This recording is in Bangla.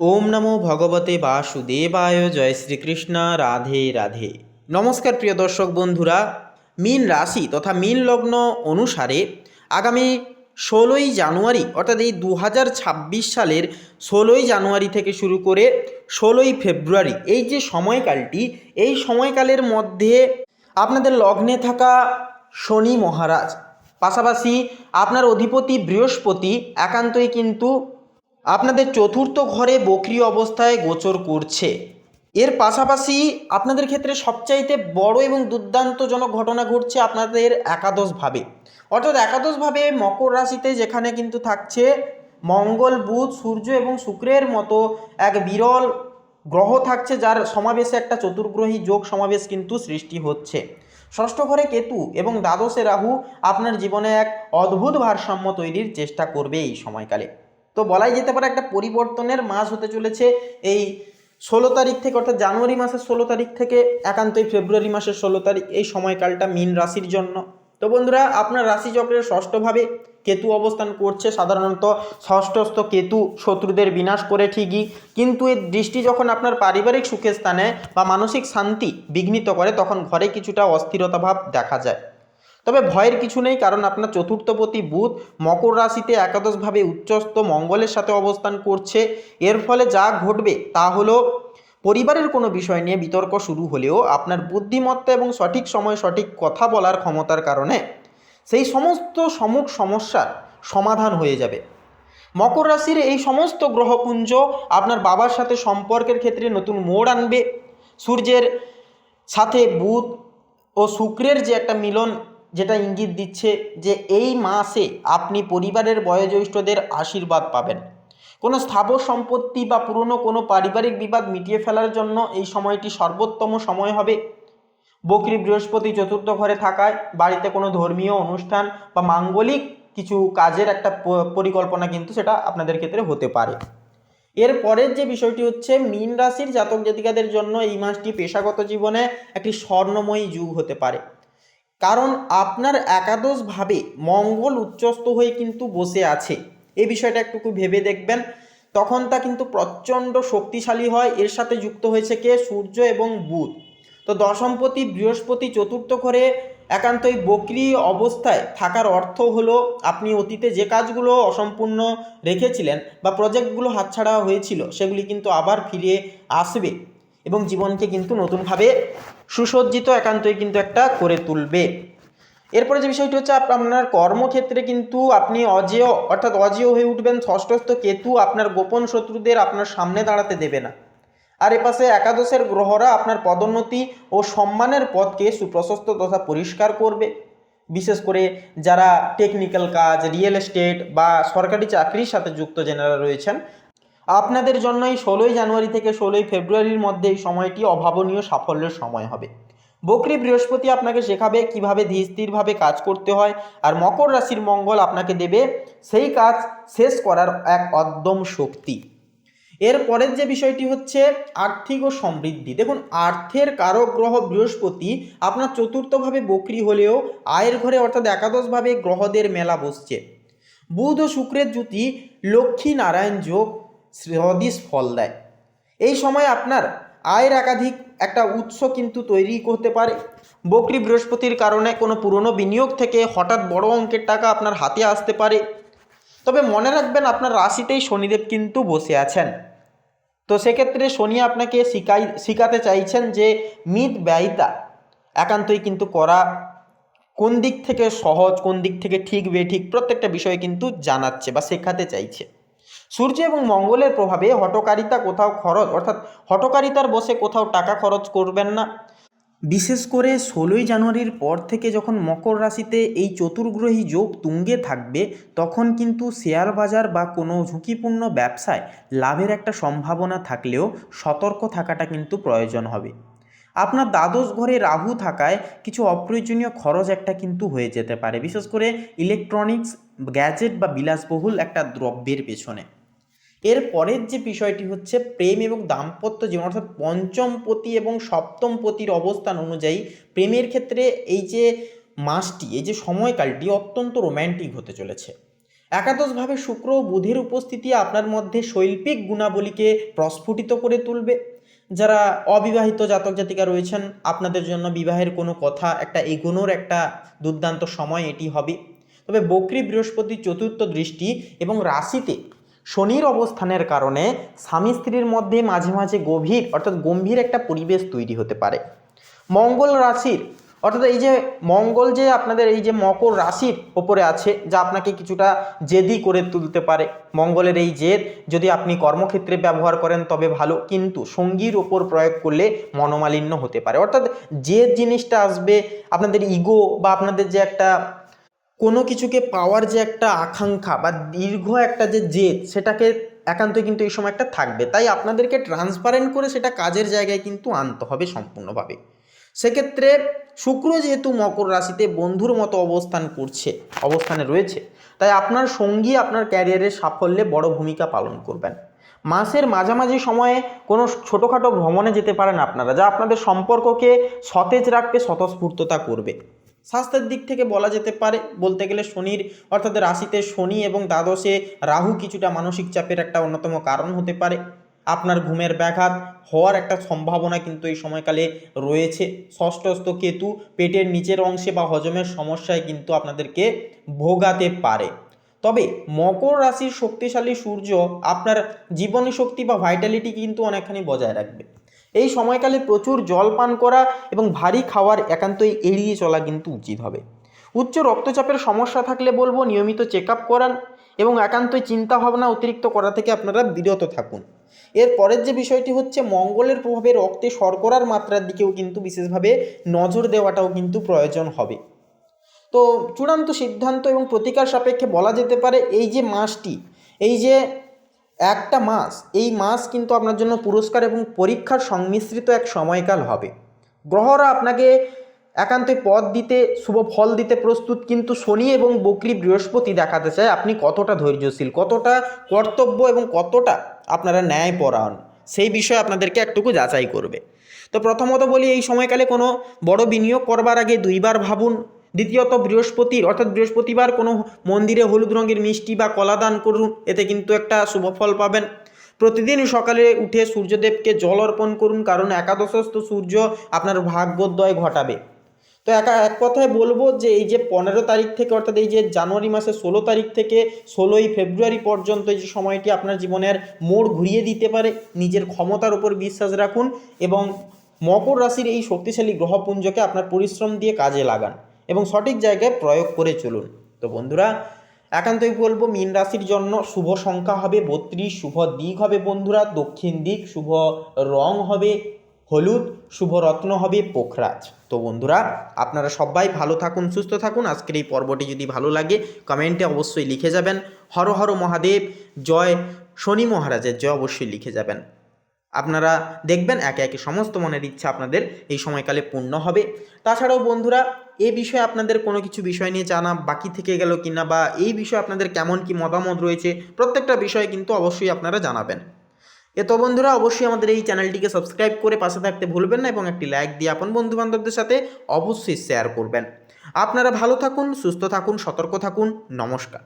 ওম নমো ভগবতে বাসুদেবায়, জয় শ্রীকৃষ্ণ, রাধে রাধে। নমস্কার প্রিয় দর্শক বন্ধুরা, মীন রাশি তথা মীন লগ্ন অনুসারে আগামী ষোলোই জানুয়ারি, অর্থাৎ এই দু হাজার ছাব্বিশ সালের ষোলোই জানুয়ারি থেকে শুরু করে ষোলোই ফেব্রুয়ারি, এই যে সময়কালটি, এই সময়কালের মধ্যে আপনাদের লগ্নে থাকা শনি মহারাজ, পাশাপাশি আপনার অধিপতি বৃহস্পতি একান্তই কিন্তু আপনাদের চতুর্থ ঘরে বক্রি অবস্থায় গোচর করছে। এর পাশাপাশি আপনাদের ক্ষেত্রে সবচাইতে বড় এবং দুর্দান্তজনক ঘটনা ঘটছে আপনাদের একাদশভাবে। অর্থাৎ একাদশভাবে মকর রাশিতে যেখানে কিন্তু থাকছে মঙ্গল, বুধ, সূর্য এবং শুক্রের মতো এক বিরল গ্রহ থাকছে যার সমাবেশে একটা চতুর্গ্রহী যোগ সমাবেশ কিন্তু সৃষ্টি হচ্ছে। ষষ্ঠ ঘরে কেতু এবং দ্বাদশে রাহু আপনার জীবনে এক অদ্ভুত ভারসাম্য তৈরির চেষ্টা করবে এই সময়কালে। তো বলাই যেতে পারে একটা পরিবর্তনের মাস হতে চলেছে এই ষোলো তারিখ থেকে অর্থাৎ জানুয়ারি মাসের ষোলো তারিখ থেকে একান্তই ফেব্রুয়ারি মাসের ষোলো তারিখ এই সময়কালটা মীন রাশির জন্য। তো বন্ধুরা, আপনার রাশিচক্রের ষষ্ঠভাবে কেতু অবস্থান করছে, সাধারণত ষষ্ঠস্থ কেতু শত্রুদের বিনাশ করে ঠিকই, কিন্তু এর দৃষ্টি যখন আপনার পারিবারিক সুখের স্থানে বা মানসিক শান্তি বিঘ্নিত করে, তখন ঘরে কিছুটা অস্থিরতা ভাব দেখা যায়। তবে ভয়ের কিছু নেই, কারণ আপনার চতুর্থপতি বুধ মকর রাশিতে একাদশভাবে উচ্চস্থ মঙ্গলের সাথে অবস্থান করছে। এর ফলে যা ঘটবে তা হলো পরিবারের কোনো বিষয় নিয়ে বিতর্ক শুরু হলেও আপনার বুদ্ধিমত্তা এবং সঠিক সময় সঠিক কথা বলার ক্ষমতার কারণে সেই সমস্ত সমুখ সমস্যার সমাধান হয়ে যাবে। মকর রাশির এই সমস্ত গ্রহপুঞ্জ আপনার বাবার সাথে সম্পর্কের ক্ষেত্রে নতুন মোড় আনবে। সূর্যের সাথে বুধ ও শুক্রের যে একটা মিলন যেটা ইঙ্গিত দিচ্ছে যে এই মাসে আপনি পরিবারের বয়োজ্যেষ্ঠদের আশীর্বাদ পাবেন। কোনো স্থাবর সম্পত্তি বা পুরনো কোনো পারিবারিক বিবাদ মিটিয়ে ফেলার জন্য এই সময়টি সর্বোত্তম সময় হবে। বকরি বৃহস্পতি চতুর্থ ঘরে থাকায় বাড়িতে কোনো ধর্মীয় অনুষ্ঠান বা মাঙ্গলিক কিছু কাজের একটা পরিকল্পনা কিন্তু সেটা আপনাদের ক্ষেত্রে হতে পারে। এর পরের যে বিষয়টি হচ্ছে, মীন রাশির জাতক জাতিকাদের জন্য এই মাসটি পেশাগত জীবনে একটি স্বর্ণময়ী যুগ হতে পারে। কারণ আপনার একাদশভাবে মঙ্গল উচ্চস্থ হয়ে কিন্তু বসে আছে। এই বিষয়টা একটু ভেবে দেখবেন। তখন তা কিন্তু প্রচণ্ড শক্তিশালী হয়। এর সাথে যুক্ত হয়েছে কে? সূর্য এবং বুধ। তো দশমপতি, বৃহস্পতি, চতুর্থ ঘরে একান্তই বকরি অবস্থায় থাকার অর্থ হলো, আপনি অতীতে যে কাজগুলো অসম্পূর্ণ রেখেছিলেন বা প্রজেক্টগুলো হাতছাড়া হয়েছিল, সেগুলি কিন্তু আবার ফিরে আসবে। এবং জীবনকে কিন্তু নতুনভাবে সুসজ্জিত, একান্তই কিন্তু একটা করে তুলবে। এরপরে যে বিষয়টি হচ্ছে আপনার কর্মক্ষেত্রে কিন্তু আপনি অজেয়, অর্থাৎ অজেয় হয়ে উঠবেন। ষষ্ঠস্থ কেতু আপনার গোপন শত্রুদের আপনার সামনে দাঁড়াতে দেবে না। আর এপাশে একাদশের গ্রহরা আপনার পদোন্নতি ও সম্মানের পথকে সুপ্রশস্ত তথা পরিষ্কার করবে। বিশেষ করে যারা টেকনিক্যাল কাজ রিয়েল এস্টেট বা সরকারি চাকরির সাথে যুক্ত যেনারা রয়েছেন আপনাদের জন্য এই ষোলোই জানুয়ারি থেকে ষোলোই ফেব্রুয়ারির মধ্যে এই সময়টি অভাবনীয় সাফল্যের সময় হবে। বকরি বৃহস্পতি আপনাকে শেখাবে কীভাবে ধীর স্থিরভাবে কাজ করতে হয় আর মকর রাশির মঙ্গল আপনাকে দেবে সেই কাজ শেষ করার এক অদ্যম শক্তি। এর পরের যে বিষয়টি হচ্ছে আর্থিক ও সমৃদ্ধি। দেখুন, আর্থের কারক গ্রহ বৃহস্পতি আপনার চতুর্থভাবে বকরি হলেও আয়ের ঘরে অর্থাৎ একাদশভাবে গ্রহদের মেলা বসছে। বুধ ও শুক্রের জুতি লক্ষ্মী নারায়ণ যোগ সদৃশ ফল দেয়। এই সময় আপনার আয়ের একাধিক একটা উৎস কিন্তু তৈরি করতে পারে। বকরি বৃহস্পতির কারণে কোনো পুরনো বিনিয়োগ থেকে হঠাৎ বড় অঙ্কের টাকা আপনার হাতে আসতে পারে। তবে মনে রাখবেন আপনার রাশিতেই শনিদেব কিন্তু বসে আছেন। তো সেক্ষেত্রে শনি আপনাকে শিখাই শিখাতে চাইছেন যে মিত ব্যয়িতা। একান্তই কিন্তু করা কোন দিক থেকে সহজ, কোন দিক থেকে ঠিক বেঠিক প্রত্যেকটা বিষয়ে কিন্তু জানাচ্ছে বা শেখাতে চাইছে। সূর্য এবং মঙ্গলের প্রভাবে হটকারিতা কোথাও খরচ, অর্থাৎ হটকারিতার বসে কোথাও টাকা খরচ করবেন না। বিশেষ করে ষোলোই জানুয়ারির পর থেকে যখন মকর রাশিতে এই চতুর্গ্রহী যোগ তুঙ্গে থাকবে, তখন কিন্তু শেয়ার বাজার বা কোনো ঝুঁকিপূর্ণ ব্যবসায় লাভের একটা সম্ভাবনা থাকলেও সতর্ক থাকাটা কিন্তু প্রয়োজন হবে। আপনার দ্বাদশ ঘরে রাহু থাকায় কিছু অপ্রয়োজনীয় খরচ একটা কিন্তু হয়ে যেতে পারে। বিশেষ করে ইলেকট্রনিক্স, গ্যাজেট বা বিলাসবহুল একটা দ্রব্যের পেছনে। এর পরের যে বিষয়টি হচ্ছে প্রেম এবং দাম্পত্য জীবন, অর্থাৎ পঞ্চম পতি এবং সপ্তম পতির অবস্থান অনুযায়ী প্রেমের ক্ষেত্রে এই যে মাসটি, এই যে সময়কালটি অত্যন্ত রোম্যান্টিক হতে চলেছে। একাদশভাবে শুক্র ও বুধের উপস্থিতি আপনার মধ্যে শৈল্পিক গুণাবলীকে প্রস্ফুটিত করে তুলবে। যারা অবিবাহিত জাতক জাতিকা রয়েছেন, আপনাদের জন্য বিবাহের কোনো কথা, একটা এগোনোর একটা দুর্দান্ত সময় এটি হবে। তবে বকরি বৃহস্পতির চতুর্থ দৃষ্টি এবং রাশিতে শনির অবস্থানের কারণে স্বামী স্ত্রীর মধ্যে মাঝে মাঝে গভীর, অর্থাৎ গম্ভীর একটা পরিবেশ তৈরি হতে পারে। মঙ্গল রাশির, অর্থাৎ এই যে মঙ্গল যে আপনাদের এই যে মকর রাশির ওপরে আছে, যা আপনাকে কিছুটা জেদি করে তুলতে পারে। মঙ্গলের এই জেদ, যদি আপনি কর্মক্ষেত্রে ব্যবহার করেন তবে ভালো, কিন্তু সঙ্গীর ওপর প্রয়োগ করলে মনোমালিন্য হতে পারে। অর্থাৎ জেদ জিনিসটা আসবে, আপনাদের ইগো বা আপনাদের যে একটা কোনো কিছুকে পাওয়ার যে একটা আকাঙ্ক্ষা বা দীর্ঘ একটা যে জেদ, সেটাকে একান্তই কিন্তু এই সময় একটা থাকবে। তাই আপনাদেরকে ট্রান্সপারেন্ট করে সেটা কাজের জায়গায় কিন্তু আনতে হবে সম্পূর্ণভাবে। সেক্ষেত্রে শুক্র যেহেতু মকর রাশিতে বন্ধুর মতো অবস্থান করছে, অবস্থানে রয়েছে, তাই আপনার সঙ্গী আপনার ক্যারিয়ারের সাফল্যে বড় ভূমিকা পালন করবেন। মাসের মাঝামাঝি সময়ে কোনো ছোটোখাটো ভ্রমণে যেতে পারেন আপনারা, যা আপনাদের সম্পর্ককে সতেজ রাখবে স্বতঃস্ফূর্ততা করবে। স্বাস্থ্যের দিক থেকে বলা যেতে পারে, বলতে গেলে শনির, অর্থাৎ রাশিতে শনি এবং দ্বাদশে রাহু কিছুটা মানসিক চাপের একটা অন্যতম কারণ হতে পারে। আপনার ঘুমের ব্যাঘাত হওয়ার একটা সম্ভাবনা কিন্তু এই সময়কালে রয়েছে। ষষ্ঠস্থ কেতু পেটের নিচের অংশে বা হজমের সমস্যায় কিন্তু আপনাদেরকে ভোগাতে পারে। তবে মকর রাশির শক্তিশালী সূর্য আপনার জীবনী শক্তি বা ভাইটালিটি কিন্তু অনেকখানি বজায় রাখবে। এই সময়কালে প্রচুর জল পান করা এবং ভারী খাওয়ার একান্তই এড়িয়ে চলা কিন্তু উচিত হবে। উচ্চ রক্তচাপের সমস্যা থাকলে বলব নিয়মিত চেক আপ করান এবং একান্তই চিন্তা ভাবনা অতিরিক্ত করা থেকে আপনারা বিরত থাকুন। এর পরের যে বিষয়টি হচ্ছে, মঙ্গলের প্রভাবে রক্তে শর্করার মাত্রার দিকেও কিন্তু বিশেষভাবে নজর দেওয়াটাও কিন্তু প্রয়োজন হবে। তো চূড়ান্ত সিদ্ধান্ত এবং প্রতিকার সাপেক্ষে বলা যেতে পারে, এই যে মাসটি, এই যে একটা মাস, এই মাস কিন্তু আপনার জন্য পুরস্কার এবং পরীক্ষার সংমিশ্রিত এক সময়কাল হবে। গ্রহরা আপনাকে একান্তই পথ দিতে, শুভ ফল দিতে প্রস্তুত, কিন্তু শনি এবং বকরি বৃহস্পতি দেখাতে চায় আপনি কতটা ধৈর্যশীল, কতটা কর্তব্য এবং কতটা আপনারা ন্যায়পরায়ণ। সেই বিষয়ে আপনাদেরকে একটুকু যাচাই করবে। তো প্রথমত বলি, এই সময়কালে কোনো বড় বিনিয়োগ করবার আগে দুইবার ভাবুন দ্বিতীয়ত বৃহস্পতির, অর্থাৎ বৃহস্পতিবার কোনো মন্দিরে হলুদ রঙের মিষ্টি বা কলা দান করুন, এতে কিন্তু একটা শুভ ফল পাবেন। প্রতিদিন সকালে উঠে সূর্যদেবকে জল অর্পণ করুন, কারণ একাদশস্থ সূর্য আপনার ভাগ্যোদয় ঘটাবে। তো একা, এক কথায় বলব যে এই যে পনেরো তারিখ থেকে, অর্থাৎ এই যে জানুয়ারি মাসের ষোলো তারিখ থেকে ষোলোই ফেব্রুয়ারি পর্যন্ত এই যে সময়টি আপনার জীবনের মোড় ঘুরিয়ে দিতে পারে, নিজের ক্ষমতার উপর বিশ্বাস রাখুন এবং মকর রাশির এই শক্তিশালী গ্রহপুঞ্জকে আপনার পরিশ্রম দিয়ে কাজে লাগান। এবং সঠিক জায়গায় প্রয়োগ করে চলুন। তো বন্ধুরা, একান্তই বলব, মীন রাশির জন্য শুভ সংখ্যা হবে বত্রিশ, শুভ দিক হবে বন্ধুরা, দক্ষিণ দিক, শুভ রং হবে হলুদ, শুভ রত্ন হবে পোখরাজ। তো বন্ধুরা, আপনারা সবাই ভালো থাকুন, সুস্থ থাকুন। আজকের এই পর্বটি যদি ভালো লাগে, কমেন্টে অবশ্যই লিখে যাবেন। হর হর মহাদেব, জয় শনি মহারাজের জয় অবশ্যই লিখে যাবেন। আপনারা দেখবেন একে একে সমস্ত মনের ইচ্ছা আপনাদের এই সময়কালে পূর্ণ হবে। তাছাড়াও বন্ধুরা, এ বিষয়ে আপনাদের কোনো কিছু বিষয় নিয়ে জানা বাকি থেকে গেল কিনা বা এই বিষয়ে আপনাদের কেমন কি মতামত রয়েছে, প্রত্যেকটা বিষয়ে কিন্তু অবশ্যই আপনারা জানাবেন। এ তো বন্ধুরা, অবশ্যই আমাদের এই চ্যানেলটিকে সাবস্ক্রাইব করে পাশে থাকতে ভুলবেন না এবং একটি লাইক দিয়ে আপন বন্ধু বান্ধবদের সাথে অবশ্যই শেয়ার করবেন। আপনারা ভালো থাকুন, সুস্থ থাকুন, সতর্ক থাকুন, নমস্কার।